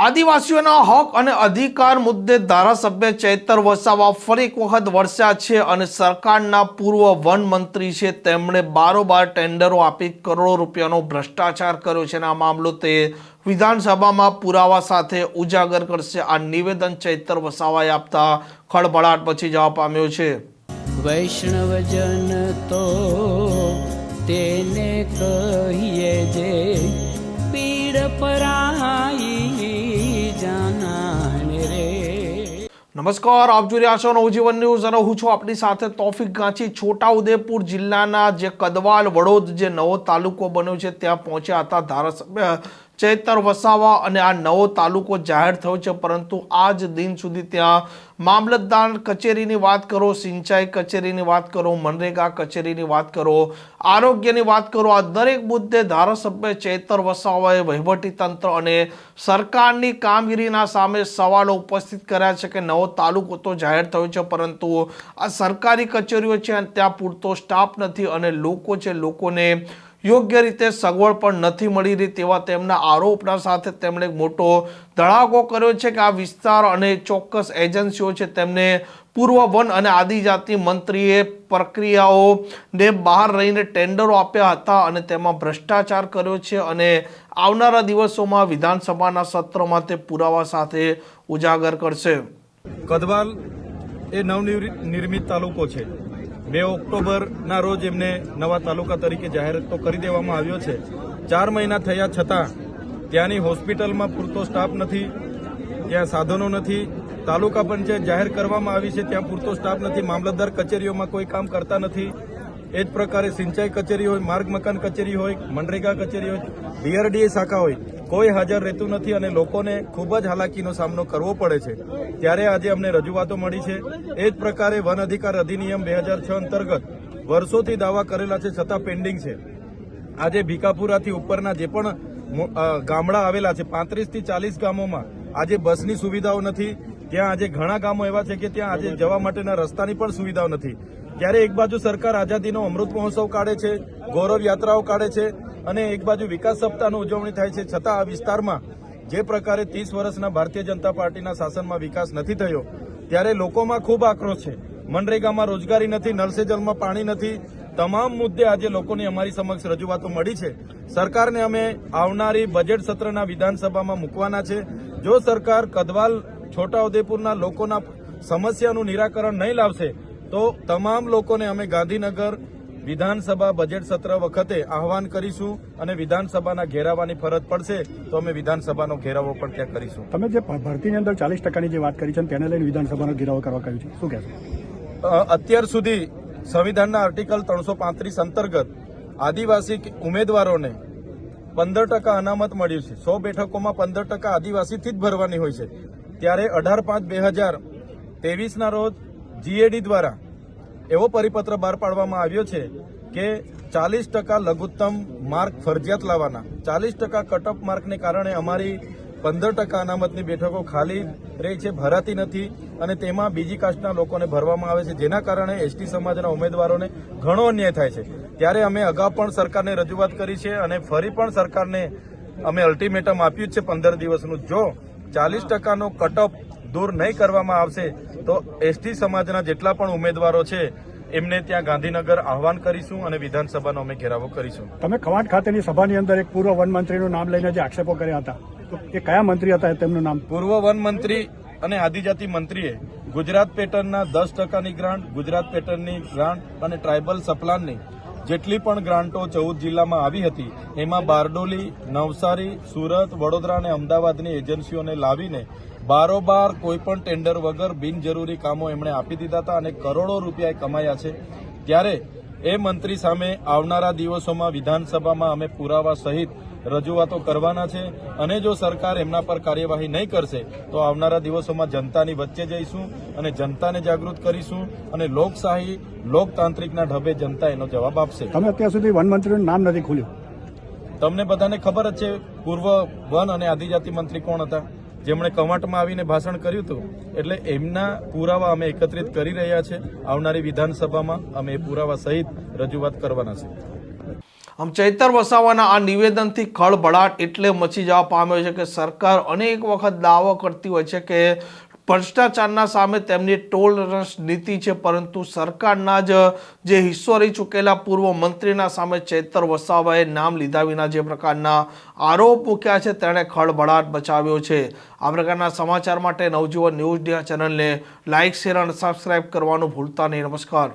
આદિવાસીઓના હક અને અધિકાર મુદ્દે ધારાસભ્ય ચૈતર વસાવા ફરી એક વખત વરસ્યા છે અને સરકારના પૂર્વ વન મંત્રી છે. તેમણે બારોબાર ટેન્ડરો આપી કરોડો રૂપિયાનો ભ્રષ્ટાચાર કર્યો છે અને આ મામલો તે વિધાનસભામાં પુરાવા સાથે ઉજાગર કરશે. આ નિવેદન ચૈતર વસાવાએ આપતા ખળભળાટ પછી જવાબ પામ્યો છે. વૈષ્ણવજન તો તેને કહીએ જે પીડ પરાઈ નમસ્કાર, આપ જોઈ રહ્યા છો નવજીવન ન્યૂઝ અને હું છું આપની સાથે તોફિક ગાંચી. છોટાઉદેપુર જિલ્લાના જે કદવાલ વડોદ જે નવો તાલુકો બન્યો છે, ત્યાં પહોંચ્યા હતા ધારાસભ્ય ચૈતર વસાવા અને આ નવો તાલુકો જાહેર થયો છે, પરંતુ આજ દિન સુધી ત્યાં મામલતદાર કચેરીની વાત કરો, સિંચાઈ કચેરીની વાત કરો, મનરેગા કચેરીની વાત કરો, આરોગ્યની વાત કરો, આ દરેક મુદ્દે ધારાસભ્ય ચૈતર વસાવાએ વહીવટી તંત્ર અને સરકારની કામગીરીના સામે સવાલો ઉપસ્થિત કર્યા છે કે નવો તાલુકો તો જાહેર થયો છે, પરંતુ આ સરકારી કચેરીઓ છે ત્યાં પૂરતો સ્ટાફ નથી અને લોકો છે, લોકોને યોગ્ય રીતે સગવડ પણ નથી મળી રહી તેવા તેમના આરોપના સાથે તેમણે મોટો ધડાકો કર્યો છે કે આ વિસ્તાર અને ચોક્કસ એજન્સીઓ છે તેમને પૂર્વ વન અને આદિજાતિ મંત્રીએ પ્રક્રિયાઓને બહાર રહીને ટેન્ડરો આપ્યા હતા અને તેમાં ભ્રષ્ટાચાર કર્યો છે અને આવનારા દિવસોમાં વિધાનસભાના સત્રમાં તે પુરાવા સાથે ઉજાગર કરશે. કદવાલ એ નવનિર્મિત તાલુકો છે. બે ઓક્ટોબરના રોજ એમને નવા તાલુકા તરીકે જાહેર તો કરી દેવામાં આવ્યો છે. ચાર મહિના થયા છતાં ત્યાંની હોસ્પિટલમાં પૂરતો સ્ટાફ નથી, ત્યાં સાધનો નથી, તાલુકા પંચાયત જાહેર કરવામાં આવી છે, ત્યાં પૂરતો સ્ટાફ નથી, મામલતદાર કચેરીઓમાં કોઈ કામ કરતા નથી. એ જ પ્રકારે સિંચાઈ કચેરી હોય, માર્ગ મકાન કચેરી હોય, મનરેગા કચેરી હોય, ડીઆરડીએ શાખા હોય કોઈ હાજર રહેતું નથી અને લોકોને ખૂબ જ હાલાકીનો સામનો કરવો પડે છે. ત્યારે આજે અમને રજૂઆતો મળી છે. એ જ પ્રકારે વન અધિકાર અધિનિયમ બે હજાર છ અંતર્ગત વર્ષોથી દાવા કરેલા છે, છતાં પેન્ડિંગ છે. આજે ભીકાપુરાથી ઉપરના જે પણ ગામડા આવેલા છે, પાંત્રીસથી ચાલીસ ગામોમાં આજે બસની સુવિધાઓ નથી. ત્યાં આજે ઘણા ગામો એવા છે કે ત્યાં આજે જવા માટેના રસ્તાની પણ સુવિધાઓ નથી. ત્યારે એક બાજુ સરકાર આઝાદીનો અમૃત મહોત્સવ કાઢે છે, ગૌરવ યાત્રાઓ કાઢે છે અને એક બાજુ વિકાસ સપ્તાહની ઉજવણી થાય છે, છતાં આ વિસ્તારમાં જે પ્રકારે ત્રીસ વર્ષના ભારતીય જનતા પાર્ટીના શાસનમાં વિકાસ નથી થયો, ત્યારે લોકોમાં ખૂબ આક્રોશ છે. મનરેગામાં રોજગારી નથી નલસે જલમાં પાણી નથી. તમામ મુદ્દે આજે લોકોની અમારી સમક્ષ રજૂઆતો મળી છે. સરકારને અમે આવનારી બજેટ સત્રના વિધાનસભામાં મૂકવાના છે. જો સરકાર કદવાલ છોટાઉદેપુરના લોકોના સમસ્યાનું નિરાકરણ નહીં લાવશે તો તમામ લોકોને અમે ગાંધીનગર વિધાનસભા બજેટ સત્ર વખતે આહવાન કરીશું અને વિધાનસભાના ઘેરાવાની ફરજ પડશે તો અમે વિધાનસભાનો ઘેરાવો પણ ત્યાં કરીશું. તમે જે ભરતીની અંદર ચાલીસ ટકાની જે વાત કરી છે તેને લઈને વિધાનસભાનો ઘેરાવો કરવા કહ્યું છે. શું કહેશો? અત્યાર સુધી સંવિધાનના આર્ટિકલ ત્રણસો પાંત્રીસ અંતર્ગત આદિવાસી ઉમેદવારોને પંદર ટકા અનામત મળ્યું છે. સો બેઠકોમાં પંદર ટકા આદિવાસીથી જ ભરવાની હોય છે. ત્યારે અઢાર પાંચ બે હજાર તેવીસના રોજ જીએડી દ્વારા એવો પરિપત્ર બહાર પાડવામાં આવ્યો છે કે ચાલીસ ટકા લઘુત્તમ માર્ક ફરજિયાત લાવવાના. ચાલીસ ટકા કટઅપ માર્કને કારણે અમારી પંદર ટકા અનામતની બેઠકો ખાલી રહી છે, ભરાતી નથી અને તેમાં બીજી કાસ્ટના લોકોને ભરવામાં આવે છે. જેના કારણે એસટી સમાજના ઉમેદવારોને ઘણો અન્યાય થાય છે. ત્યારે અમે અગાઉ પણ સરકારને રજૂઆત કરી છે અને ફરી પણ સરકારને અમે અલ્ટિમેટમ આપ્યું છે પંદર દિવસનું. જો ચાલીસ ટકાનો કટઅપ દૂર નહીં કરવામાં આવશે તો એસટી સમાજના જેટલા પણ ઉમેદવારો છે એમને ત્યાં ગાંધીનગર આહવાન કરીશું અને વિધાનસભાનો અમે ઘેરાવો કરીશું. તમે કવાટ ખાતેની સભાની અંદર એક પૂર્વ વન મંત્રીનું નામ લઈને જે આક્ષેપો કર્યા હતા એ કયા મંત્રી હતા તેમનું નામ? પૂર્વ વન મંત્રી અને આદિજાતિ મંત્રીએ ગુજરાત પેટર્નના દસ ટકાની ગ્રાન્ટ ગુજરાત પેટર્નની ગ્રાન્ટ અને ટ્રાઇબલ સપ્લાનની જેટલી પણ ગ્રાન્ટો ચૌદ જિલ્લામાં આવી હતી, એમાં બારડોલી, નવસારી, સુરત, વડોદરા અને અમદાવાદની એજન્સીઓને લાવીને બારોબાર કોઈપણ ટેન્ડર વગર બિનજરૂરી કામો એમણે આપી દીધા હતા અને કરોડો રૂપિયા કમાયા છે. ત્યારે એ મંત્રી સામે આવનારા દિવસોમાં વિધાનસભામાં અમે પુરાવા સહિત રજૂઆતો કરવાના છે અને જો સરકાર એમના પર કાર્યવાહી નહીં કરશે તો આવનારા દિવસોમાં જનતાની વચ્ચે જઈશું અને જનતાને જાગૃત કરીશું અને લોકશાહી લોકતાંત્રિકના ઢબે જનતા એનો જવાબ આપશે. તમે અત્યાર સુધી વનમંત્રીનું નામ નથી ખુલ્યું. તમને બધાને ખબર જ છે પૂર્વ વન અને આદિજાતિ મંત્રી કોણ હતા? જેમણે કવાંટમાં આવીને ભાષણ કર્યું હતું. એટલે એમના પુરાવા અમે એકત્રિત કરી રહ્યા છે. આવનારી વિધાનસભામાં અમે એ પુરાવા સહિત રજૂઆત કરવાના છે. આમ ચૈતર વસાવાના આ નિવેદનથી ખળભળાટ એટલે મચી જવા પામ્યો છે કે સરકાર અનેક વખત દાવો કરતી હોય છે કે ભ્રષ્ટાચારના સામે તેમની ટોલરન્સ નીતિ છે, પરંતુ સરકારના જ જે હિસ્સો રહી ચૂકેલા પૂર્વ મંત્રીના સામે ચેતર વસાવાએ નામ લીધા વિના જે પ્રકારના આરોપ મૂક્યા છે, તેણે ખળભળાટ બચાવ્યો છે. આ પ્રકારના સમાચાર માટે નવજીવન ન્યૂઝ ડિયા ચેનલને લાઇક, શેર અને સબસ્ક્રાઇબ કરવાનું ભૂલતા નહીં. નમસ્કાર.